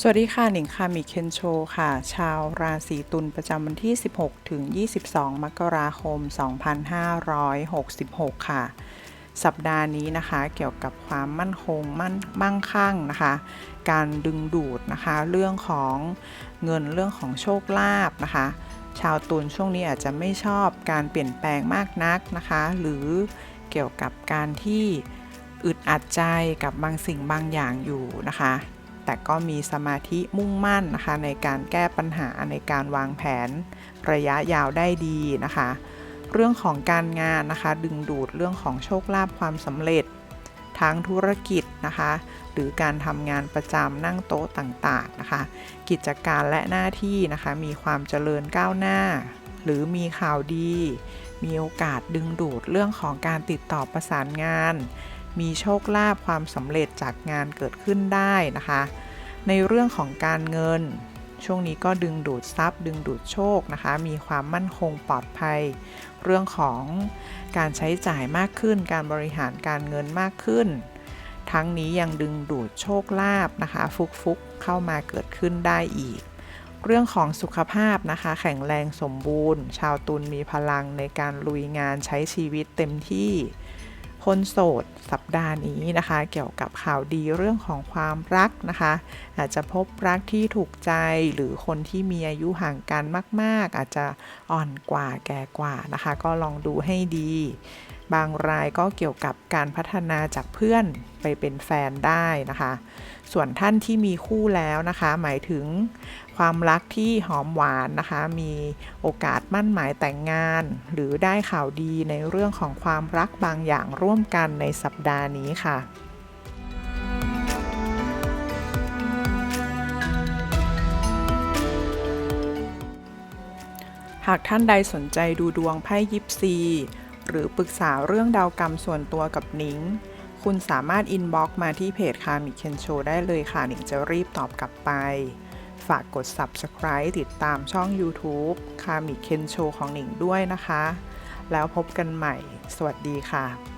สวัสดีค่ะ หนิงค่ะมีเคนโชค่ะ ชาวราศีตุลประจำวันที่ 16 ถึง 22 มกราคม 2566 ค่ะ สัปดาห์นี้นะคะเกี่ยวกับความมั่นคงมั่นมั่งคั่งนะคะ การดึงดูดนะคะ เรื่องของเงินเรื่องของโชคลาภนะคะ ชาวตุลช่วงนี้อาจจะไม่ชอบการเปลี่ยนแปลงมากนักนะคะ หรือเกี่ยวกับการที่อึดอัดใจกับบางสิ่งบางอย่างอยู่นะคะ แต่ก็มีสมาธิมุ่งมั่นนะคะ ในการแก้ปัญหาในการวางแผนระยะยาวได้ดีนะคะ เรื่องของการงานนะคะ ดึงดูดเรื่องของโชคลาภความสำเร็จทั้งธุรกิจนะคะ หรือการทำงานประจำนั่งโต๊ะต่างๆนะคะ กิจการและหน้าที่นะคะ มีความเจริญก้าวหน้า หรือมีข่าวดี มีโอกาสดึงดูดเรื่องของการติดต่อประสานงาน มีโชคลาภความสำเร็จจากงานเกิดขึ้นได้นะคะ ในเรื่องของการเงิน ช่วงนี้ก็ดึงดูดทรัพย์ ดึงดูดโชคนะคะ มีความมั่นคงปลอดภัย เรื่องของการใช้จ่ายมากขึ้น การบริหารการเงินมากขึ้น ทั้งนี้ยังดึงดูดโชคลาภนะคะ ฟุกๆเข้ามาเกิดขึ้นได้อีกเรื่องของสุขภาพนะคะ แข็งแรงสมบูรณ์ ชาวตุลมีพลังในการลุยงานใช้ชีวิตเต็มที่ คนโสดสัปดาห์นี้นะคะ เกี่ยวกับข่าวดีเรื่องของความรักนะคะ อาจจะพบรักที่ถูกใจหรือคนที่มีอายุห่างกันมาก ๆ อาจจะอ่อนกว่าแก่กว่านะคะ ก็ลองดูให้ดี บางรายก็เกี่ยวกับการพัฒนาจากเพื่อนไปเป็นแฟนได้นะคะ ส่วนท่านที่มีคู่แล้วนะคะ หมายถึงความรักที่หอมหวานนะคะ มีโอกาสมั่นหมายแต่งงาน หรือได้ข่าวดีในเรื่องของความรักบางอย่างร่วมกันในสัปดาห์นี้ค่ะหากท่านใดสนใจดูดวงไพ่ยิปซี หรือปรึกษาเรื่องดาวกรรมส่วนตัวกับนิงคุณสามารถอินบ็อกซ์มาที่เพจคามิเคนโชได้เลยค่ะนิงจะรีบตอบกลับไป ฝากกด Subscribe ติดตามช่อง YouTube คามิเคนโชของหนิงด้วยนะคะ แล้วพบกันใหม่ สวัสดีค่ะ